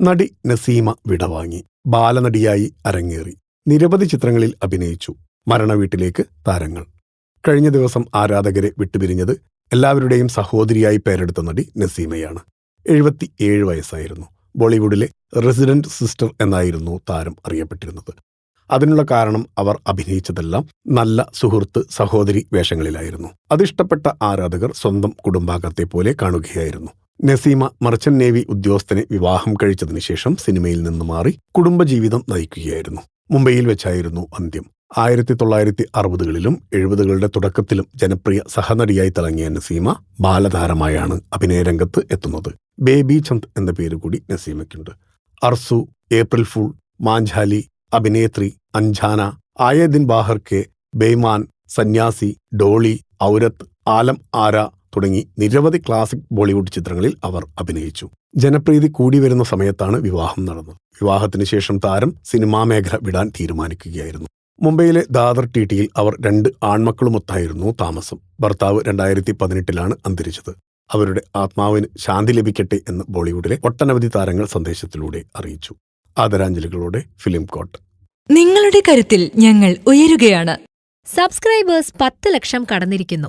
നടി നസീമ വിടവാങ്ങി. ബാലനടിയായി അരങ്ങേറി. നിരവധി ചിത്രങ്ങളിൽ അഭിനയിച്ചു. മരണവീട്ടിലേക്ക് താരങ്ങൾ. കഴിഞ്ഞ ദിവസം ആരാധകരെ വിട്ടുപിരിഞ്ഞത് എല്ലാവരുടെയും സഹോദരിയായി പേരെടുത്ത നടി നസീമയാണ്. എഴുപത്തിയേഴ് വയസ്സായിരുന്നു. ബോളിവുഡിലെ റെസിഡന്റ് സിസ്റ്റർ എന്നായിരുന്നു താരം അറിയപ്പെട്ടിരുന്നത്. അതിനുള്ള കാരണം അവർ അഭിനയിച്ചതെല്ലാം നല്ല സുഹൃത്ത് സഹോദരി വേഷങ്ങളിലായിരുന്നു. അതിഷ്ടപ്പെട്ട ആരാധകർ സ്വന്തം കുടുംബാംഗത്തെ പോലെ കാണുകയായിരുന്നു. നസീമ മർച്ചന്റ് നേവി ഉദ്യോഗസ്ഥനെ വിവാഹം കഴിച്ചതിനു ശേഷം സിനിമയിൽ നിന്ന് മാറി കുടുംബജീവിതം നയിക്കുകയായിരുന്നു. മുംബൈയിൽ വെച്ചായിരുന്നു അന്ത്യം. ആയിരത്തി തൊള്ളായിരത്തി അറുപതുകളിലും എഴുപതുകളുടെ തുടക്കത്തിലും ജനപ്രിയ സഹനടിയായി തിളങ്ങിയ നസീമ ബാലതാരമായാണ് അഭിനയരംഗത്ത് എത്തുന്നത്. ബേബി ചന്ദ് എന്ന പേര് കൂടി നസീമയ്ക്കുണ്ട്. അർസു ഏപ്രിൽ ഫൂൾ മാഞ്ചാലി അഭിനേത്രി അഞ്ജാന ആയദിൻ ബാഹർ കെ ബെയ്മാൻ സന്യാസി ഡോളി ഔരത്ത് ആലം ആര തുടങ്ങി നിരവധി ക്ലാസിക് ബോളിവുഡ് ചിത്രങ്ങളിൽ അവർ അഭിനയിച്ചു. ജനപ്രീതി കൂടി വരുന്ന സമയത്താണ് വിവാഹം നടന്നത്. വിവാഹത്തിന് ശേഷം താരം സിനിമാ മേഖല വിടാൻ തീരുമാനിക്കുകയായിരുന്നു. മുംബൈയിലെ ദാദർ ടി ടിയിൽ അവർ രണ്ട് ആൺമക്കളുമൊത്തായിരുന്നു താമസം. ഭർത്താവ് രണ്ടായിരത്തി പതിനെട്ടിലാണ് അന്തരിച്ചത്. അവരുടെ ആത്മാവിന് ശാന്തി ലഭിക്കട്ടെ എന്ന് ബോളിവുഡിലെ ഒട്ടനവധി താരങ്ങൾ സന്ദേശത്തിലൂടെ അറിയിച്ചു. ആദരാഞ്ജലികളോടെ ഫിലിം കോട്ട്. നിങ്ങളുടെ കരുത്തിൽ ഞങ്ങൾ ഉയരുകയാണ്. സബ്സ്ക്രൈബേഴ്സ് പത്ത് ലക്ഷം കടന്നിരിക്കുന്നു.